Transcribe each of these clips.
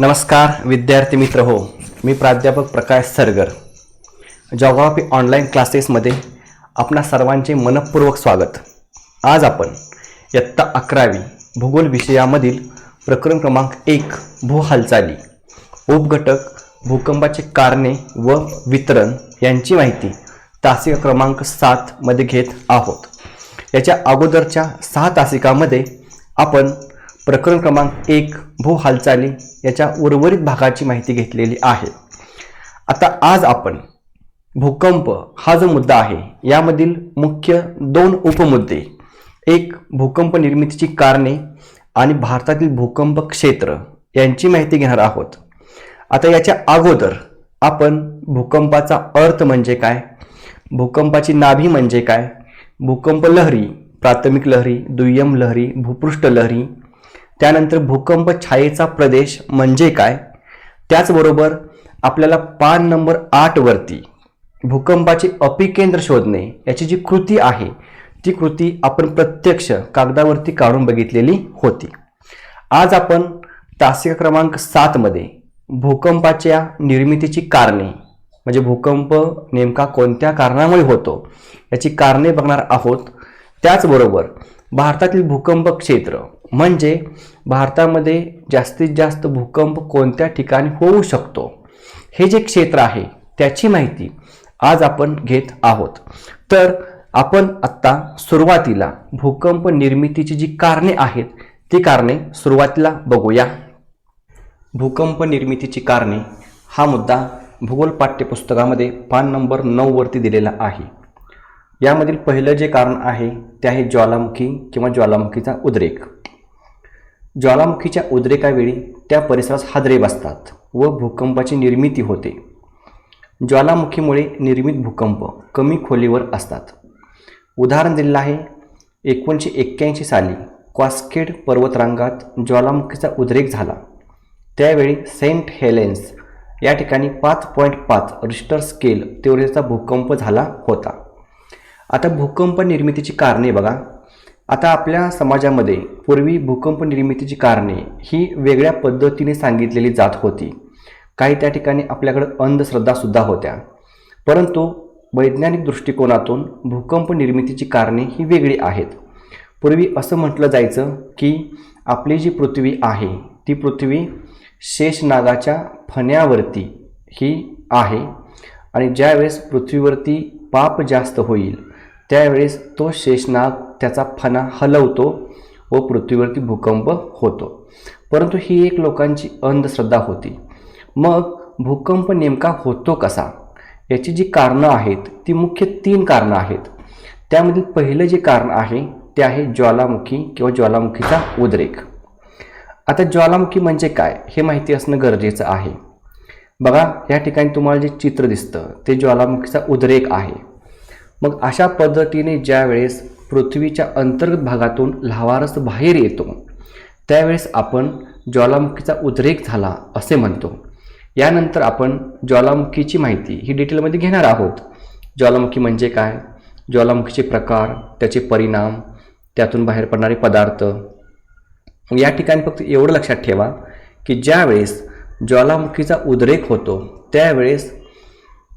नमस्कार विद्यार्थी मित्र हो. मी प्राध्यापक प्रकाश सरगर. जॉग्राफी ऑनलाईन क्लासेसमध्ये आपणा सर्वांचे मनपूर्वक स्वागत. आज आपण इयत्ता अकरावी भूगोल विषयामधील प्रकरण क्रमांक एक भू हालचाली उपघटक भूकंपाचे कारणे व वितरण यांची माहिती तासिका क्रमांक सातमध्ये घेत आहोत. याच्या अगोदरच्या सहा तासिकामध्ये आपण प्रकरण क्रमांक एक भू हालचाली याच्या उर्वरित भागाची माहिती घेतलेली आहे. आता आज आपण भूकंप हा जो मुद्दा आहे यामधील मुख्य दोन उपमुद्दे एक भूकंप निर्मितीची कारणे आणि भारतातील भूकंप क्षेत्र यांची माहिती घेणार आहोत. आता याच्या अगोदर आपण भूकंपाचा अर्थ म्हणजे काय भूकंपाची नाभी म्हणजे काय भूकंप लहरी प्राथमिक लहरी दुय्यम लहरी भूपृष्ठ लहरी त्यानंतर भूकंप छायेचा प्रदेश म्हणजे काय? त्याचबरोबर आपल्याला पान नंबर आठवरती भूकंपाचे अपिकेंद्र शोधणे याची जी कृती आहे ती कृती आपण प्रत्यक्ष कागदावरती काढून बघितलेली होती. आज आपण तासिका क्रमांक सातमध्ये भूकंपाच्या निर्मितीची कारणे म्हणजे भूकंप नेमका कोणत्या कारणामुळे होतो याची कारणे बघणार आहोत. त्याचबरोबर भारतातील भूकंप क्षेत्र म्हणजे भारतामध्ये जास्तीत जास्त भूकंप कोणत्या ठिकाणी होऊ शकतो? हे जे क्षेत्र आहे त्याची माहिती आज आपण घेत आहोत. तर आपण आत्ता सुरुवातीला भूकंप निर्मितीची जी कारणे आहेत ती कारणे सुरुवातीला बघूया. भूकंप निर्मितीची कारणे हा मुद्दा भूगोल पाठ्यपुस्तकामध्ये पान नंबर नऊवरती दिलेला आहे. यामधील पहिलं जे कारण आहे ते आहे ज्वालामुखी किंवा ज्वालामुखीचा उद्रेक. ज्वालामुखीच्या उद्रेकावेळी त्या परिसरास हादरे बसतात व भूकंपाची निर्मिती होते. ज्वालामुखीमुळे निर्मित भूकंप कमी खोलीवर असतात. उदाहरण दिलेलं आहे एकोणीसशे एक्क्याऐंशी साली क्वास्केड पर्वतरांगात ज्वालामुखीचा उद्रेक झाला. त्यावेळी सेंट हेलेन्स या ठिकाणी पाच पॉईंट पाच रिस्टर स्केल तीव्रतेचा भूकंप झाला होता. आता भूकंप निर्मितीची कारणे बघा. आता आपल्या समाजामध्ये पूर्वी भूकंप निर्मितीची कारणे ही वेगळ्या पद्धतीने सांगितलेली जात होती. काही त्या ठिकाणी आपल्याकडं अंधश्रद्धासुद्धा होत्या. परंतु वैज्ञानिक दृष्टिकोनातून भूकंप निर्मितीची कारणे ही वेगळी आहेत. पूर्वी असं म्हटलं जायचं की आपली जी पृथ्वी आहे ती पृथ्वी शेषनागाच्या फण्यावरती ही आहे आणि ज्यावेळेस पृथ्वीवरती पाप जास्त होईल त्यावेळेस तो शेषनाग त्याचा फणा हलवतो व पृथ्वीवरती भूकंप होतो. परंतु ही एक लोकांची अंधश्रद्धा होती. मग भूकंप नेमका होतो कसा? याची जी कारणं आहेत ती मुख्य तीन कारणं आहेत. त्यामधील पहिलं जे कारण आहे ते आहे ज्वालामुखी किंवा ज्वालामुखीचा उद्रेक. आता ज्वालामुखी म्हणजे काय हे माहिती असणं गरजेचं आहे. बघा या ठिकाणी तुम्हाला जे चित्र दिसतं ते ज्वालामुखीचा उद्रेक आहे. मग अशा पद्धतीने ज्यावेळेस पृथ्वीच्या अंतर्गत भागातून लावारस बाहेर येतो त्यावेळेस आपण ज्वालामुखीचा उद्रेक झाला असे म्हणतो. यानंतर आपण ज्वालामुखीची माहिती ही डिटेलमध्ये घेणार आहोत. ज्वालामुखी म्हणजे काय? ज्वालामुखीचे प्रकार त्याचे परिणाम त्यातून बाहेर पडणारे पदार्थ. या ठिकाणी फक्त एवढं लक्षात ठेवा की ज्यावेळेस ज्वालामुखीचा उद्रेक होतो त्यावेळेस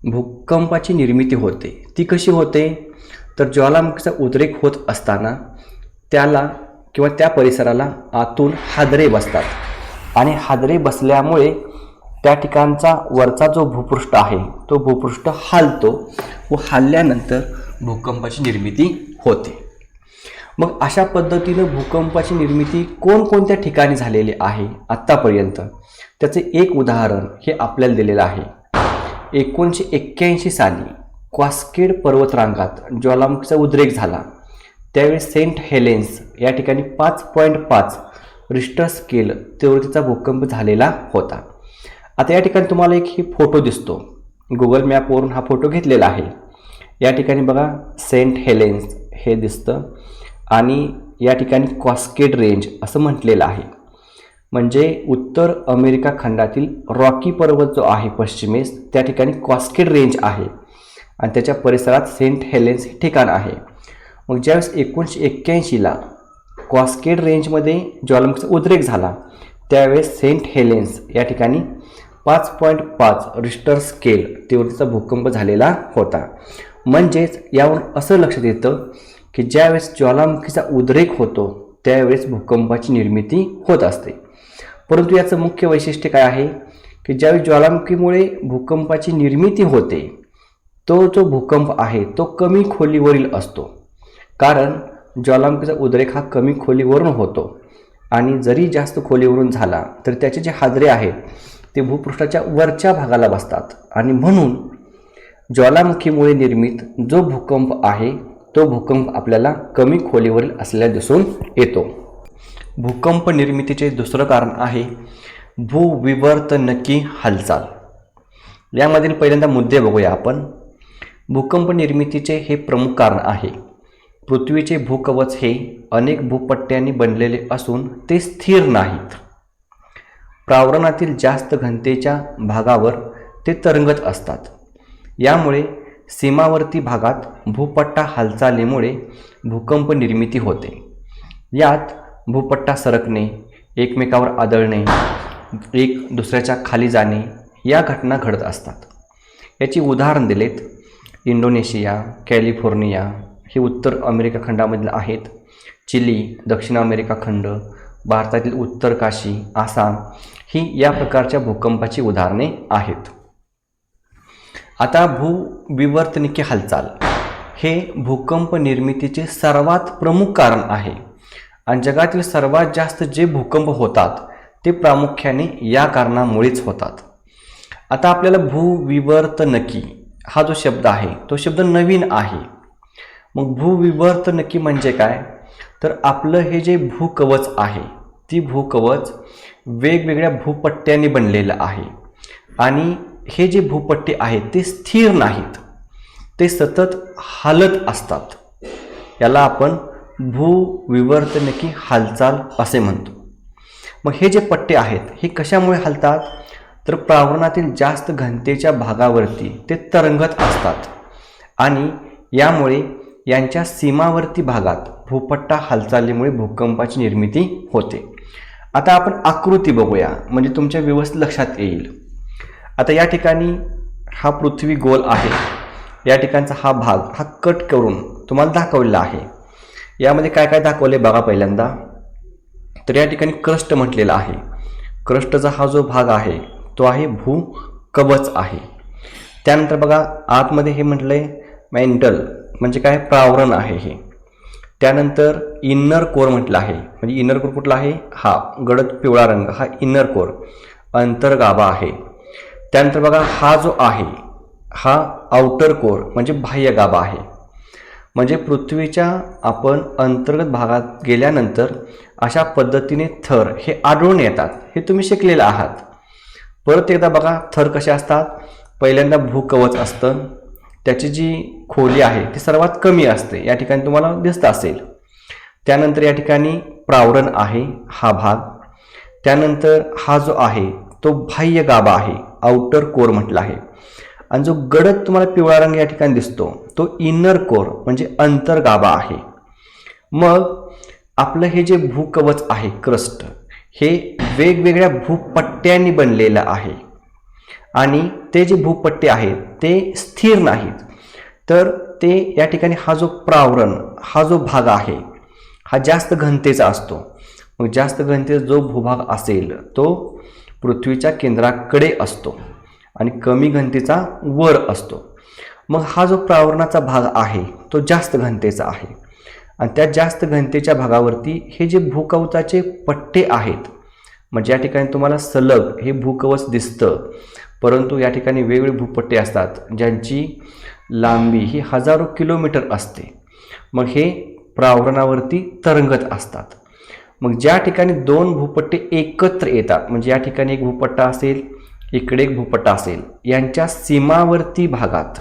भूकंपाची निर्मिती होते. ती कशी होते? तर ज्वालामुखीचा उद्रेक होत असताना त्याला किंवा त्या परिसराला आतून हादरे बसतात. आणि हादरे बसल्यामुळे त्या ठिकाणचा वरचा जो भूपृष्ठ आहे तो भूपृष्ठ हालतो व हालल्यानंतर भूकंपाची निर्मिती होते. मग अशा पद्धतीनं भूकंपाची निर्मिती कोणकोणत्या ठिकाणी झालेली आहे आत्तापर्यंत त्याचे एक उदाहरण हे आपल्याला दिलेलं आहे. एकोणीसशे एक्क्याऐंशी साली क्वास्केड पर्वतरांगात ज्वालामुखीचा उद्रेक झाला. त्यावेळी सेंट हेलेन्स या ठिकाणी पाच पॉईंट पाच रिस्टर स्केल तीव्रतेचा भूकंप झालेला होता. आता या ठिकाणी तुम्हाला एक ही फोटो दिसतो. गुगल मॅपवरून हा फोटो घेतलेला आहे. या ठिकाणी बघा सेंट हेलेन्स हे दिसतं आणि या ठिकाणी क्वास्केड रेंज असं म्हटलेलं आहे. म्हणजे उत्तर अमेरिका खंडातील रॉकी पर्वत जो आहे पश्चिमेस त्या ठिकाणी क्वास्केड रेंज आहे. आणि त्याच्या परिसरात सेंट हेलेन्स हे ठिकाण आहे. मग ज्यावेळेस एकोणीसशे एक्क्याऐंशीला कॉस्केड रेंजमध्ये ज्वालामुखीचा उद्रेक झाला त्यावेळेस सेंट हेलेन्स या ठिकाणी पाच पॉईंट पाच रिस्टर स्केल तीव्रतेचा भूकंप झालेला होता. म्हणजेच यावरून असं लक्षात येतं की ज्यावेळेस ज्वालामुखीचा उद्रेक होतो त्यावेळेस भूकंपाची निर्मिती होत असते. परंतु याचं मुख्य वैशिष्ट्य काय आहे? की ज्यावेळी ज्वालामुखीमुळे भूकंपाची निर्मिती होते तो जो भूकंप आहे तो कमी खोलीवरील असतो. कारण ज्वालामुखीचा उद्रेक हा कमी खोलीवरून होतो. आणि जरी जास्त खोलीवरून झाला तर त्याचे जे हादरे आहेत ते भूपृष्ठाच्या वरच्या भागाला बसतात. आणि म्हणून ज्वालामुखीमुळे निर्मित जो भूकंप आहे तो भूकंप आपल्याला कमी खोलीवरील असलेला दिसून येतो. भूकंप निर्मितीचे दुसरं कारण आहे भूविवर्तनकी हालचाल. यामधील पहिल्यांदा मुद्दे बघूया आपण. भूकंप निर्मितीचे हे प्रमुख कारण आहे. पृथ्वीचे भूकवच हे अनेक भूपट्ट्यांनी बनलेले असून ते स्थिर नाहीत. प्रावरणातील जास्त घनतेच्या भागावर ते तरंगत असतात. यामुळे सीमावर्ती भागात भूपट्टा हालचालीमुळे भूकंप निर्मिती होते. यात भूपट्टा सरकणे एकमेकावर आदळणे एक दुसऱ्याच्या खाली जाणे या घटना घडत असतात. याची उदाहरण दिलेत इंडोनेशिया कॅलिफोर्निया हे उत्तर अमेरिका खंडामधील आहेत. चिली दक्षिण अमेरिका खंड भारतातील उत्तर काशी आसाम ही या प्रकारच्या भूकंपाची उदाहरणे आहेत. आता भूविवर्तनिकी हालचाल. हे भूकंप निर्मितीचे सर्वात प्रमुख कारण आहे. आणि जगातील सर्वात जास्त जे भूकंप होतात ते प्रामुख्याने या कारणामुळेच होतात. आता आपल्याला भूविवर्तनकी हा जो शब्द आहे तो शब्द नवीन आहे. मग भूविवर्तनकी म्हणजे काय? तर आपलं हे जे भूकवच आहे ती भूकवच वेगवेगळ्या भूपट्ट्यांनी बनलेलं आहे. आणि हे जे भूपट्टे आहेत ते स्थिर नाहीत. ते सतत हालत असतात. याला आपण भूविवर्तनकी हालचाल असे म्हणतो. मग हे जे पट्टे आहेत हे कशामुळे हालतात? तर प्रावरणातील जास्त घनतेच्या भागावरती ते तरंगत असतात आणि यामुळे यांच्या सीमावर्ती भागात भूपट्टा हालचालीमुळे भूकंपाची निर्मिती होते. आता आपण आकृती बघूया म्हणजे तुमच्या व्यवस्थित लक्षात येईल. आता या ठिकाणी हा पृथ्वी गोल आहे. या ठिकाणचा हा भाग हा कट करून तुम्हाला दाखवलेला आहे. यामध्ये काय काय दाखवले बघा पहिल्यांदा. तर या ठिकाणी क्रस्ट म्हटलेला आहे. क्रस्टचा हा जो भाग आहे तो आहे भू कवच आहे. त्यानंतर बघा आतमध्ये हे म्हटलं आहे मेंटल म्हणजे काय? प्रावरण आहे हे. त्यानंतर इन्नर कोर म्हटलं आहे. म्हणजे इनर कोर कुठला आहे? हा गडद पिवळा रंग हा इन्नर कोर अंतर्गाभा आहे. त्यानंतर बघा हा जो आहे हा आउटर कोर म्हणजे बाह्य गाभा आहे. म्हणजे पृथ्वीच्या आपण अंतर्गत भागात गेल्यानंतर अशा पद्धतीने थर हे आढळून येतात. हे तुम्ही शिकलेलं आहात. परत एकदा बघा थर कसे असतात? पहिल्यांदा भूकवच असतं. त्याची जी खोली आहे ती सर्वात कमी असते. या ठिकाणी तुम्हाला दिसत असेल. त्यानंतर या ठिकाणी प्रावरण आहे हा भाग. त्यानंतर हा जो आहे तो बाह्य गाभा आहे आउटर कोर म्हटला आहे. आणि जो गडद तुम्हाला पिवळा रंग या ठिकाणी दिसतो तो इनर कोर म्हणजे अंतर्गाभा आहे. मग आपलं हे जे भूकवच आहे क्रस्ट हे वेगवेगळ्या भूपट्ट्यांनी बनलेलं आहे. आणि ते जे भूपट्टे आहेत ते स्थिर नाहीत. तर ते या ठिकाणी हा जो प्रावरण हा जो भाग आहे हा जास्त घनतेचा असतो. मग जास्त घनतेचा जो भूभाग असेल तो पृथ्वीच्या केंद्राकडे असतो. आणि कमी घनतेचा वर असतो. मग हा जो प्रावरणाचा भाग आहे तो जास्त घनतेचा आहे. आणि त्या जास्त घनतेच्या भागावरती हे जे भूकवचाचे पट्टे आहेत म्हणजे या ठिकाणी तुम्हाला सलग हे भूकवच दिसतं परंतु या ठिकाणी वेगवेगळे भूपट्टे असतात ज्यांची लांबी ही हजारो किलोमीटर असते. मग हे प्रावरणावरती तरंगत असतात. मग ज्या ठिकाणी दोन भूपट्टे एकत्र येतात म्हणजे या ठिकाणी एक भूपट्टा असेल इकडे एक भूपट्टा असेल. यांच्या सीमावर्ती भागात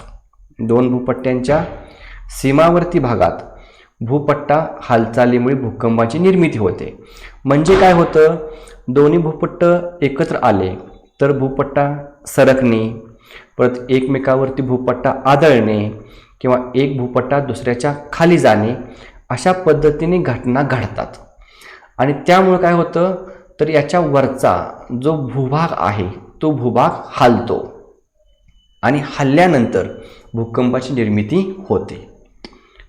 दोन भूपट्ट्यांच्या सीमावर्ती भागात भूपट्टा हालचालीमुळे भूकंपाची निर्मिती होते. म्हणजे काय होतं? दोन्ही भूपट्ट एकत्र आले तर भूपट्टा सरकणे परत एकमेकावरती भूपट्टा आदळणे किंवा एक भूपट्टा दुसऱ्याच्या खाली जाणे अशा पद्धतीने घटना घडतात. आणि त्यामुळे काय होतं? तर याच्या वरचा जो भूभाग आहे तो भूभाग हालतो आणि हल्ल्यानंतर भूकंपाची निर्मिती होते.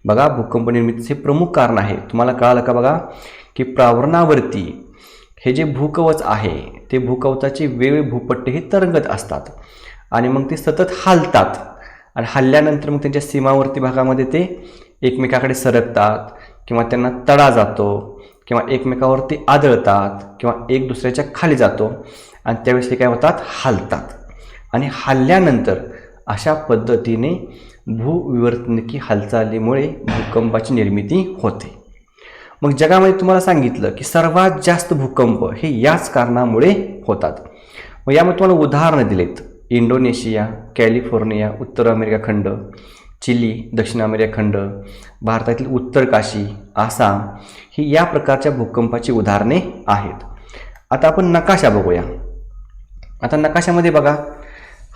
बघा भूकंप निर्मितीचे प्रमुख कारण आहे. तुम्हाला कळालं का बघा? की प्रावरणावरती हे जे भूकवच आहे ते भूकवचाचे वेगळे भूपट्टे हे तरंगत असतात आणि मग ते सतत हालतात. आणि हल्ल्यानंतर मग त्यांच्या सीमावर्ती भागामध्ये ते एकमेकाकडे सरकतात किंवा त्यांना तडा जातो किंवा एकमेकावरती आदळतात किंवा एक दुसऱ्याच्या खाली जातो. आणि त्यावेळेस ते काय होतात हालतात. आणि हल्ल्यानंतर अशा पद्धतीने भूविवर्तनिकी हालचालीमुळे भूकंपाची निर्मिती होते. मग जगामध्ये तुम्हाला सांगितलं की सर्वात जास्त भूकंप हे याच कारणामुळे होतात. मग यामध्ये तुम्हाला उदाहरणं दिलेत. इंडोनेशिया कॅलिफोर्निया उत्तर अमेरिका खंड चिली दक्षिण अमेरिका खंड भारतातील उत्तर काशी आसाम ही या प्रकारच्या भूकंपाची उदाहरणे आहेत. आता आपण नकाशा बघूया. आता नकाशामध्ये बघा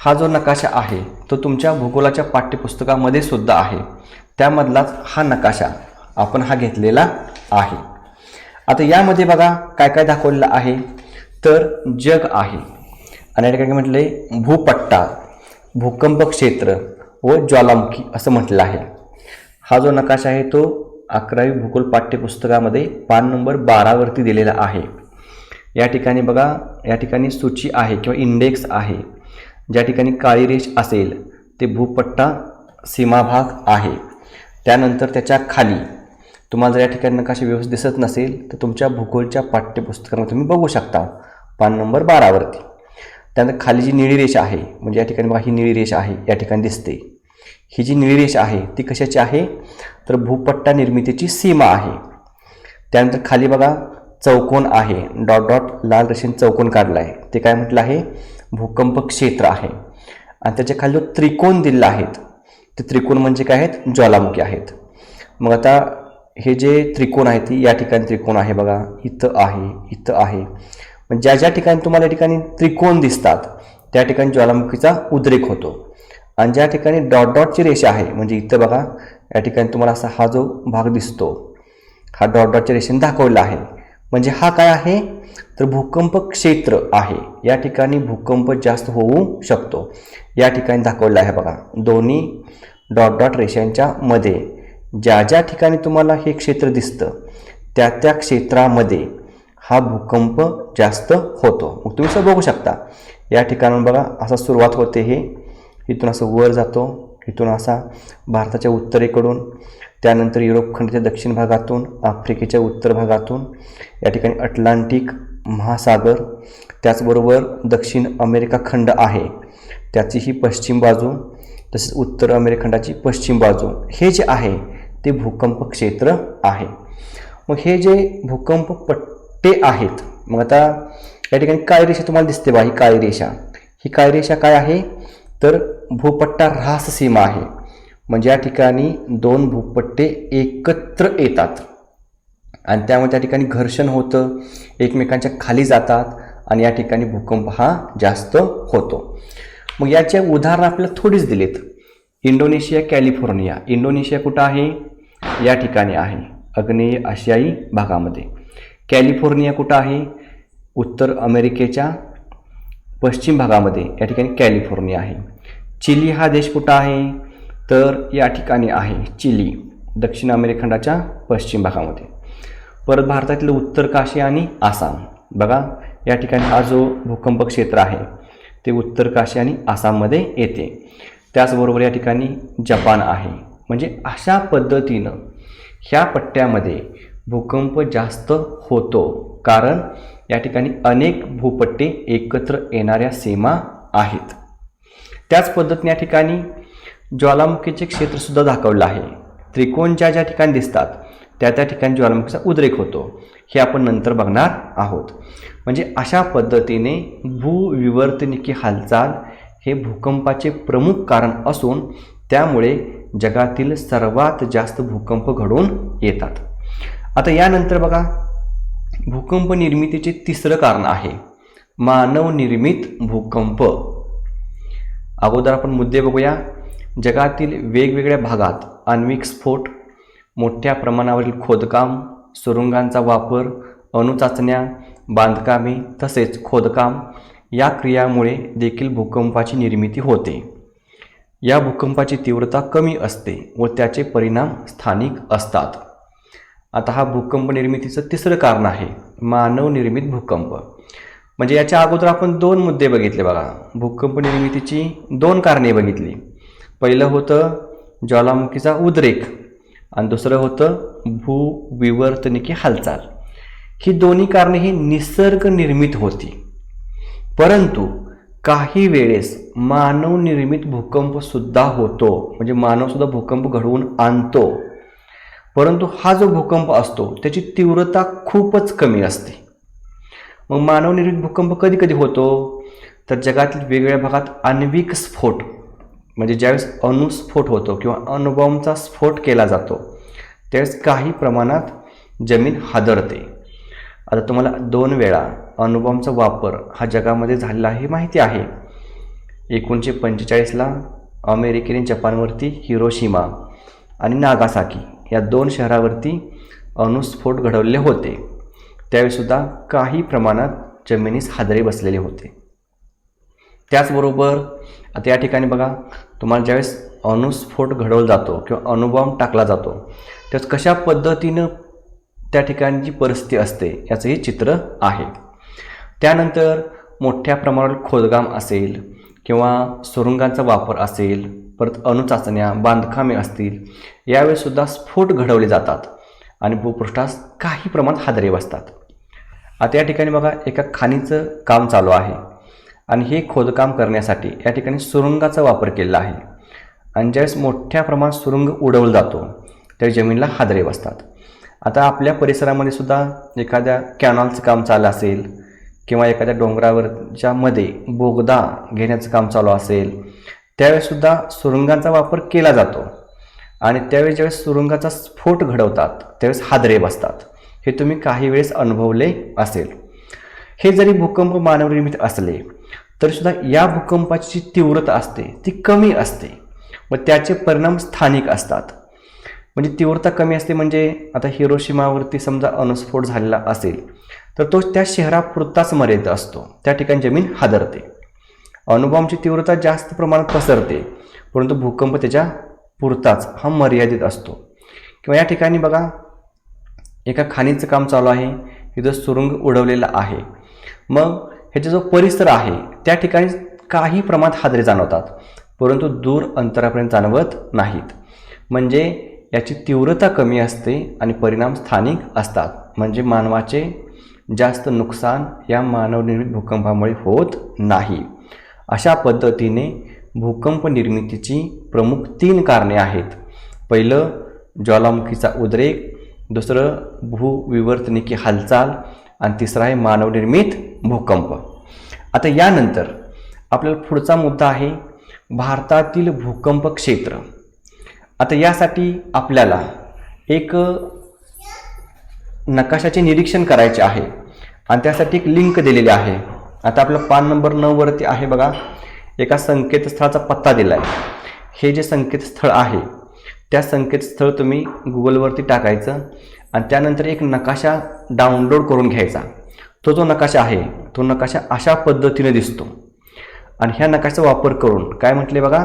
हा जो नकाशा आहे तो तुमच्या भूगोलाच्या पाठ्यपुस्तकामध्ये सुद्धा आहे. त्यामधलाच हा नकाशा आपण हा घेतलेला आहे. आता यामध्ये बघा काय काय दाखवलेलं आहे. तर जग आहे. आणि या ठिकाणी म्हटले भूपट्टा भूकंप क्षेत्र व ज्वालामुखी असं म्हटलं आहे. हा जो नकाशा आहे तो अकरावी भूगोल पाठ्यपुस्तकामध्ये पान नंबर बारावरती दिलेला आहे. या ठिकाणी बघा या ठिकाणी सूची आहे किंवा इंडेक्स आहे. ज्या ठिकाणी काळी रेष असेल ते भूपट्टा सीमाभाग आहे. त्यानंतर त्याच्याखाली तुम्हाला जर या ठिकाणी नकाशे व्यवस्थित दिसत नसेल तर तुमच्या भूगोलच्या पाठ्यपुस्तकामध्ये तुम्ही बघू शकता. पान नंबर बारावरती. त्यानंतर खाली जी निळी रेष आहे म्हणजे या ठिकाणी बघा ही निळी रेष आहे या ठिकाणी दिसते. ही जी निळी रेष आहे ती कशाची आहे? तर भूपट्टा निर्मितीची सीमा आहे. त्यानंतर खाली बघा चौकोन आहे. डॉट डॉट लाल रेषेने चौकोन काढला आहे ते काय म्हटलं आहे? भूकंप क्षेत्र आहे. आणि त्याच्याखाली जो त्रिकोण दिलेला आहेत ते त्रिकोण म्हणजे काय आहेत? ज्वालामुखी आहेत. मग आता हे जे त्रिकोण आहे ती या ठिकाणी त्रिकोण आहे बघा. इथं आहे इथं आहे. पण ज्या ज्या ठिकाणी तुम्हाला या ठिकाणी त्रिकोण दिसतात त्या ठिकाणी ज्वालामुखीचा उद्रेक होतो. आणि ज्या ठिकाणी डॉट डॉटची रेषा आहे म्हणजे इथं बघा या ठिकाणी तुम्हाला असा हा जो भाग दिसतो हा डॉट डॉटच्या रेषेने दाखवलेला आहे. म्हणजे हा काय आहे? तर भूकंप क्षेत्र आहे. या ठिकाणी भूकंप जास्त होऊ शकतो. या ठिकाणी दाखवलं आहे बघा. दोन्ही डॉट डॉट रेषांच्या मध्ये. ज्या ज्या ठिकाणी तुम्हाला हे क्षेत्र दिसतं त्या त्या क्षेत्रामध्ये हा भूकंप जास्त होतो. मग तुम्ही असं बघू शकता. या ठिकाणून बघा असा सुरुवात होते हे. इथून असं वर जातो. इथून असा भारताच्या उत्तरेकडून त्यानंतर युरोप खंडाच्या दक्षिण भागातून आफ्रिकेच्या उत्तर भागातून या ठिकाणी अटलांटिक महासागर त्याचबरोबर दक्षिण अमेरिका खंड आहे. त्याची ही पश्चिम बाजू तसेच उत्तर अमेरिका खंडाची पश्चिम बाजू. हे जे आहे ते भूकंप क्षेत्र आहे. मग हे जे भूकंप पट्टे आहेत मग आता या ठिकाणी काळी रेषा तुम्हाला दिसते बा? ही काळी रेषा? ही काळी रेषा काय आहे? तर भूपट्टा ऱ्हास सीमा आहे. म्हणजे या ठिकाणी दोन भूपट्टे एकत्र येतात. आणि त्यामुळे त्या ठिकाणी घर्षण होतं एकमेकांच्या खाली जातात आणि या ठिकाणी भूकंप हा जास्त होतो. मग याचे उदाहरणं आपल्याला थोडीच दिलीत. Indonesia California. इंडोनेशिया कुठं आहे? या ठिकाणी आहे आग्नेय आशियाई भागामध्ये. कॅलिफोर्निया कुठं आहे? उत्तर अमेरिकेच्या पश्चिम भागामध्ये. या ठिकाणी कॅलिफोर्निया आहे. चिली हा देश कुठं आहे? तर या ठिकाणी आहे चिली दक्षिण अमेरिखंडाच्या पश्चिम भागामध्ये. परत भारतातील उत्तर काशी आणि आसाम. बघा या ठिकाणी हा जो भूकंप क्षेत्र आहे ते उत्तर काशी आणि आसाममध्ये येते. त्याचबरोबर या ठिकाणी जपान आहे. म्हणजे अशा पद्धतीनं ह्या पट्ट्यामध्ये भूकंप जास्त होतो. कारण या ठिकाणी अनेक भूपट्टे एकत्र येणाऱ्या सीमा आहेत. त्याच पद्धतीने या ठिकाणी ज्वालामुखीचे क्षेत्रसुद्धा दाखवलं आहे. त्रिकोण ज्या ज्या ठिकाणी दिसतात त्या त्या ठिकाणी ज्वालामुखीचा उद्रेक होतो. हे आपण नंतर बघणार आहोत. म्हणजे अशा पद्धतीने भूविवर्तनिकी हालचाल हे भूकंपाचे प्रमुख कारण असून त्यामुळे जगातील सर्वात जास्त भूकंप घडून येतात. आता यानंतर बघा भूकंप निर्मितीचे तिसरं कारण आहे. मानवनिर्मित भूकंप. अगोदर आपण मुद्दे बघूया. जगातील वेगवेगळ्या भागात आण्विक स्फोट मोठ्या प्रमाणावरील खोदकाम सुरुंगांचा वापर अणुचाचण्या बांधकामे तसेच खोदकाम या क्रियामुळे देखील भूकंपाची निर्मिती होते. या भूकंपाची तीव्रता कमी असते व त्याचे परिणाम स्थानिक असतात. आता हा भूकंप निर्मितीचं तिसरं कारण आहे मानव निर्मित भूकंप. म्हणजे याच्या अगोदर आपण दोन मुद्दे बघितले बघा. भूकंप निर्मितीची दोन कारणे बघितली. पहिलं होतं ज्वालामुखीचा उद्रेक आणि दुसरं होतं भूविवर्तनिकी हालचाल. ही दोन्ही कारणे ही निसर्ग निर्मित होती. परंतु काही वेळेस मानव निर्मित भूकंप सुद्धा होतो. म्हणजे मानव सुद्धा भूकंप घडवून आणतो. परंतु हा जो भूकंप असतो त्याची तीव्रता खूपच कमी असते. मग मानवनिर्मित भूकंप कधी कधी होतो? तर जगातील वेगवेगळ्या भागात आण्विक स्फोट म्हणजे ज्यावेळेस अणुस्फोट होतो किंवा अणुबॉम्बचा स्फोट केला जातो त्यावेळेस काही प्रमाणात जमीन हादरते. आता तुम्हाला दोन वेळा अणुबॉम्बचा वापर हा जगामध्ये झालेला हे माहिती आहे. एकोणीसशे पंचेचाळीसला अमेरिकेने जपानवरती हिरोशिमा आणि नागासाकी या दोन शहरावरती अणुस्फोट घडवले होते. त्यावेळीसुद्धा काही प्रमाणात जमिनीस हादरे बसलेले होते. त्याचबरोबर आता या ठिकाणी बघा तुम्हाला ज्यावेळेस अणुस्फोट घडवला जातो किंवा अणुबॉम्ब टाकला जातो त्यावेळेस कशा पद्धतीनं त्या ठिकाणची परिस्थिती असते याचं हे चित्र आहे. त्यानंतर मोठ्या प्रमाणावर खोदकाम असेल किंवा सुरुंगांचा वापर असेल परत अणुचाचण्या बांधकामे असतील यावेळीसुद्धा स्फोट घडवले जातात आणि भूपृष्ठास काही प्रमाणात हादरे बसतात. आता या ठिकाणी बघा एका खाणीचं काम चालू आहे. आणि हे खोदकाम करण्यासाठी या ठिकाणी सुरुंगाचा वापर केलेला आहे. आणि ज्यावेळेस मोठ्या प्रमाणात सुरुंग उडवला जातो त्या जमिनीला हादरे बसतात. आता आपल्या परिसरामध्ये सुद्धा एखाद्या कॅनॉलचं काम चालू असेल किंवा एखाद्या डोंगरावरच्या मध्ये बोगदा घेण्याचं काम चालू असेल त्यावेळेसुद्धा सुरुंगांचा वापर केला जातो. आणि त्यावेळेस ज्यावेळेस सुरुंगाचा स्फोट घडवतात त्यावेळेस हादरे बसतात. हे तुम्ही काही वेळेस अनुभवले असेल. हे जरी भूकंप मानवनिर्मित असले तरीसुद्धा या भूकंपाची जी तीव्रता असते ती कमी असते. व त्याचे परिणाम स्थानिक असतात. म्हणजे तीव्रता कमी असते म्हणजे आता हिरोशिमावरती समजा अणुस्फोट झालेला असेल तर तो त्या शहरापुरताच मर्यादित असतो. त्या ठिकाणी जमीन हादरते. अणुबॉम्बची तीव्रता जास्त प्रमाणात पसरते परंतु भूकंप त्याच्या पुरताच हा मर्यादित असतो. किंवा या ठिकाणी बघा एका खाणीचं काम चालू आहे. तिथं सुरुंग उडवलेला आहे. मग ह्याचा जो परिसर आहे त्या ठिकाणी काही प्रमाणात हादरे जाणवतात. परंतु दूर अंतरापर्यंत जाणवत नाहीत. म्हणजे याची तीव्रता कमी असते आणि परिणाम स्थानिक असतात. म्हणजे मानवाचे जास्त नुकसान या मानवनिर्मित भूकंपामुळे होत नाही. अशा पद्धतीने भूकंप निर्मितीची प्रमुख तीन कारणे आहेत. पहिलं ज्वालामुखीचा उद्रेक दुसरं भूविवर्तनिकी हालचाल आणि तिसरं आहे मानवनिर्मित भूकंप. आता यानंतर आपल्याला पुढचा मुद्दा आहे भारतातील भूकंप क्षेत्र. आता यासाठी आपल्याला एक नकाशाचे निरीक्षण करायचे आहे आणि त्यासाठी एक लिंक दिलेली आहे. आता आपलं पान नंबर नऊवरती आहे बघा. एका संकेतस्थळाचा पत्ता दिला आहे हे जे संकेतस्थळ आहे त्या संकेतस्थळ तुम्ही गुगलवरती टाकायचं आणि त्यानंतर एक नकाशा डाउनलोड करून घ्यायचा. तो जो नकाशा आहे तो नकाशा अशा पद्धतीने दिसतो. आणि ह्या नकाशाचा वापर करून काय म्हटले बघा?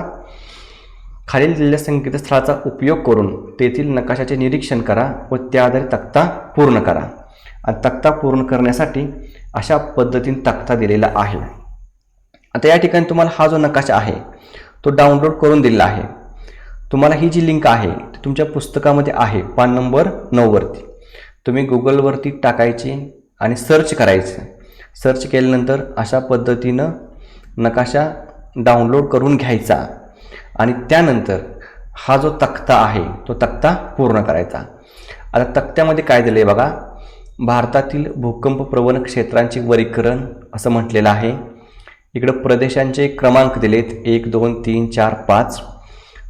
खालील दिलेल्या संकेतस्थळाचा उपयोग करून तेथील नकाशाचे निरीक्षण करा व त्या आधारे तक्ता पूर्ण करा. आणि तक्ता पूर्ण करण्यासाठी अशा पद्धतीने तक्ता दिलेला आहे. आता या ठिकाणी तुम्हाला हा जो नकाशा आहे तो डाउनलोड करून दिलेला आहे. तुम्हाला ही जी लिंक आहे ती तुमच्या पुस्तकामध्ये आहे पान नंबर नऊवरती तुम्ही गुगलवरती टाकायची आणि सर्च करायचं. सर्च केल्यानंतर अशा पद्धतीनं नकाशा डाउनलोड करून घ्यायचा. आणि त्यानंतर हा जो तक्ता आहे तो तक्ता पूर्ण करायचा. आता तक्त्यामध्ये काय दिलं आहे बघा भारतातील भूकंप प्रवण क्षेत्रांचे वर्गीकरण असं म्हटलेलं आहे. इकडं प्रदेशांचे क्रमांक दिलेत एक दोन तीन चार पाच.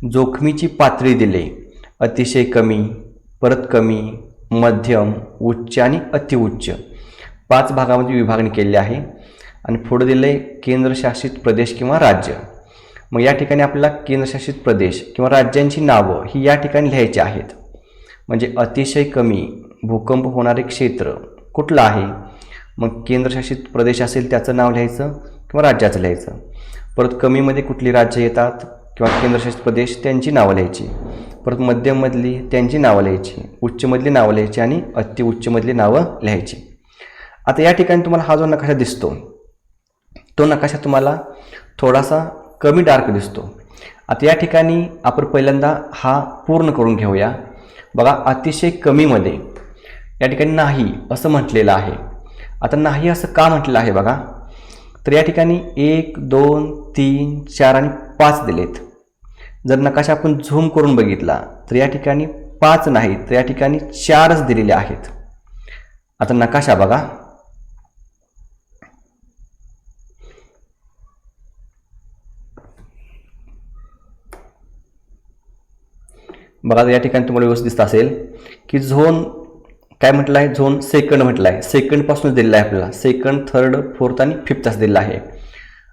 जोखमीची पातळी दिले. अतिशय कमी परत कमी मध्यम उच्च आणि अतिउच्च. पाच भागामध्ये विभागणी केलेली आहे आणि पुढे दिले केंद्रशासित प्रदेश किंवा राज्य. मग या ठिकाणी आपल्याला केंद्रशासित प्रदेश किंवा राज्यांची नावं ही या ठिकाणी लिहायची आहेत. म्हणजे अतिशय कमी भूकंप होणारे क्षेत्र कुठलं आहे? मग केंद्रशासित प्रदेश असेल त्याचं नाव लिहायचं किंवा राज्याचं लिहायचं? परत कमीमध्ये कुठली राज्य येतात? किंवा केंद्रशासित प्रदेश त्यांची नावं लिहायची. परत मध्यममधली त्यांची नावं लिहायची उच्चमधली नावं लिहायची आणि अतिउच्चमधली नावं लिहायची. आता या ठिकाणी तुम्हाला हा जो नकाशा दिसतो तो नकाशा तुम्हाला थोडासा कमी डार्क दिसतो. आता या ठिकाणी आपण पहिल्यांदा हा पूर्ण करून घेऊया. बघा अतिशय कमीमध्ये. या ठिकाणी नाही असं म्हटलेलं आहे. आता नाही असं का म्हटलेलं आहे बघा? तर या ठिकाणी एक दोन तीन चार आणि पाच दिलेत. जर नकाशा आपण झूम करून बघितला तर या ठिकाणी पाच नाही तर या ठिकाणी चारच दिलेले आहेत. आता नकाशा बघा. बघा या ठिकाणी तुम्हाला व्यवस्थित दिसत असेल की झोन काय म्हटलं आहे झोन सेकंड म्हटलं आहे सेकंडपासूनच दिलेला आहे आपल्याला. सेकंड थर्ड फोर्थ आणि फिफ्थ असं दिलेला आहे.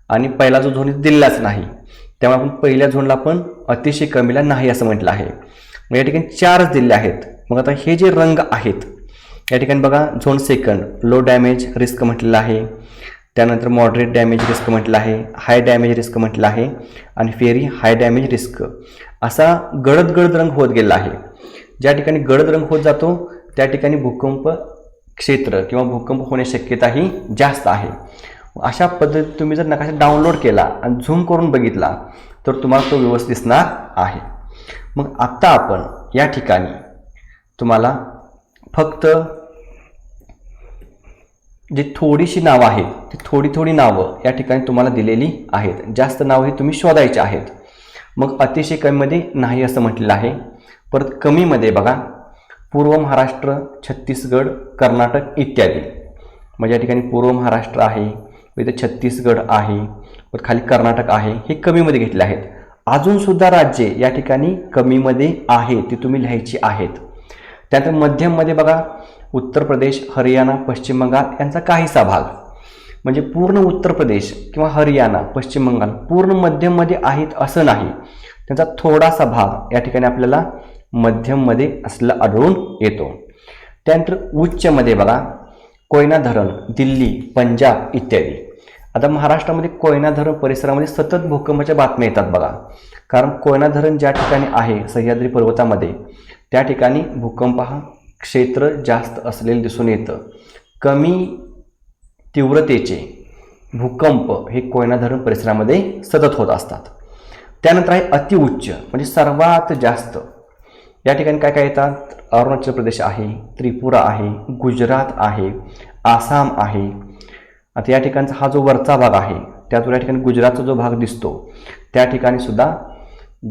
आणि पहिला जो झोन आहे दिलेलाच नाही. त्यामुळे आपण पहिल्या झोनला आपण अतिशय कमीला नाही असं म्हटलं आहे. मग या ठिकाणी चारच दिलेले आहेत. मग आता हे जे रंग आहेत या ठिकाणी बघा zone second low damage risk म्हटलेलं आहे. त्यानंतर मॉडरेट डॅमेज रिस्क म्हटलं आहे हाय डॅमेज रिस्क म्हटलं आहे आणि फेरी हाय डॅमेज रिस्क असा गडद गडद रंग होत गेला आहे. ज्या ठिकाणी गडद रंग होत जातो त्या ठिकाणी भूकंप क्षेत्र किंवा भूकंप होण्याची शक्यताही जास्त आहे. अशा पद्धतीत तुम्ही जर नकाशा डाउनलोड केला आणि झूम करून बघितला तर तुम्हाला तो व्यवस्थित दिसणार आहे. मग आत्ता आपण या ठिकाणी तुम्हाला फक्त जी थोडीशी नावं आहेत ती थोडी थोडी नावं या ठिकाणी तुम्हाला दिलेली आहेत. जास्त नावं ही तुम्ही शोधायची आहेत. मग अतिशय कमीमध्ये नाही असं म्हटलेलं आहे. परत कमीमध्ये बघा पूर्व महाराष्ट्र छत्तीसगड कर्नाटक इत्यादी. म्हणजे या ठिकाणी पूर्व महाराष्ट्र आहे इथे छत्तीसगड आहे परत खाली कर्नाटक आहे हे कमीमध्ये घेतले आहेत. अजूनसुद्धा राज्ये या ठिकाणी कमीमध्ये आहे ती तुम्ही लिहायची आहेत. त्यानंतर मध्यममध्ये बघा उत्तर प्रदेश हरियाणा पश्चिम बंगाल यांचा काहीसा भाग. म्हणजे पूर्ण उत्तर प्रदेश किंवा हरियाणा पश्चिम बंगाल पूर्ण मध्यममध्ये आहेत असं नाही. त्यांचा थोडासा भाग या ठिकाणी आपल्याला मध्यममध्ये असलं आढळून येतो. त्यानंतर उच्चमध्ये बघा कोयना धरण दिल्ली पंजाब इत्यादी. आता महाराष्ट्रामध्ये कोयना धरण परिसरामध्ये सतत भूकंपाच्या बातम्या येतात बघा. कारण कोयना धरण ज्या ठिकाणी आहे सह्याद्री पर्वतामध्ये त्या ठिकाणी भूकंप हा क्षेत्र जास्त असलेलं दिसून येतं. कमी तीव्रतेचे भूकंप हे कोयना धरण परिसरामध्ये सतत होत असतात. त्यानंतर आहे अतिउच्च म्हणजे सर्वात जास्त या ठिकाणी काय काय येतात? अरुणाचल प्रदेश आहे त्रिपुरा आहे गुजरात आहे आसाम आहे. आता या ठिकाणचा हा जो वरचा भाग आहे त्यातून या ठिकाणी गुजरातचा जो भाग दिसतो त्या ठिकाणी सुद्धा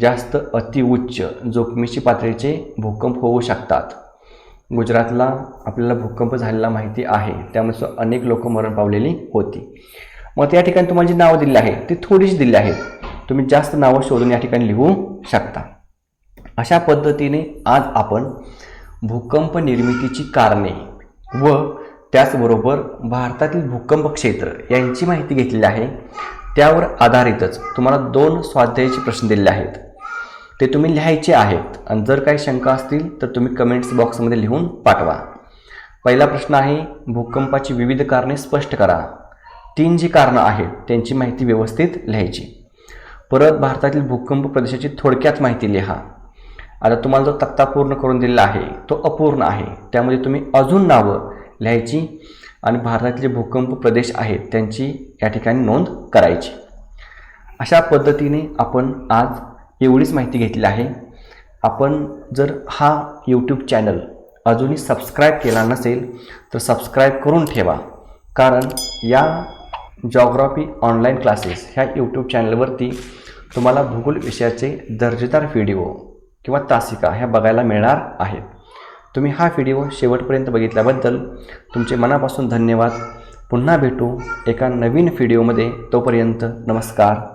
जास्त अतिउच्च जोखमीची पातळीचे भूकंप होऊ शकतात. गुजरातला आपल्याला भूकंप झालेला माहिती आहे त्यामुळे अनेक लोक मरण पावलेली होती. मग या ठिकाणी तुम्हाला जी नावं दिली आहेत ती थोडीशी दिली आहेत. तुम्ही जास्त नावं शोधून या ठिकाणी लिहू शकता. अशा पद्धतीने आज आपण भूकंप निर्मितीची कारणे व त्याचबरोबर भारतातील भूकंप क्षेत्र यांची माहिती घेतलेली आहे. त्यावर आधारितच तुम्हाला दोन स्वाध्यायाचे प्रश्न दिलेले आहेत. ते तुम्ही लिहायचे आहेत. आणि जर काही शंका असतील तर तुम्ही कमेंट्स बॉक्समध्ये लिहून पाठवा. पहिला प्रश्न आहे भूकंपाची विविध कारणे स्पष्ट करा. तीन जी कारणं आहेत त्यांची माहिती व्यवस्थित लिहायची. परत भारतातील भूकंप प्रदेशाची थोडक्यात माहिती लिहा. आता तुम्हाला जो तक्ता पूर्ण करून दिलेला आहे तो अपूर्ण आहे. त्यामध्ये तुम्ही अजून नावं लिहायची आणि भारतातले भूकंप प्रदेश आहेत त्यांची या ठिकाणी नोंद करायची. अशा पद्धतीने आपण आज एवढीच माहिती घेतली आहे. आपण जर हा यूट्यूब चॅनल अजूनही सबस्क्राईब केला नसेल तर सबस्क्राईब करून ठेवा. कारण या जॉग्रॉफी ऑनलाईन क्लासेस ह्या यूट्यूब चॅनलवरती तुम्हाला भूगोल विषयाचे दर्जेदार व्हिडिओ किंवा तासिका ह्या बघायला मिळणार आहेत. तुम्ही हा व्हिडिओ शेवटपर्यंत बघितल्याबद्दल तुमचे मनापासून धन्यवाद. पुन्हा भेटू एका नवीन व्हिडिओमध्ये. तोपर्यंत नमस्कार.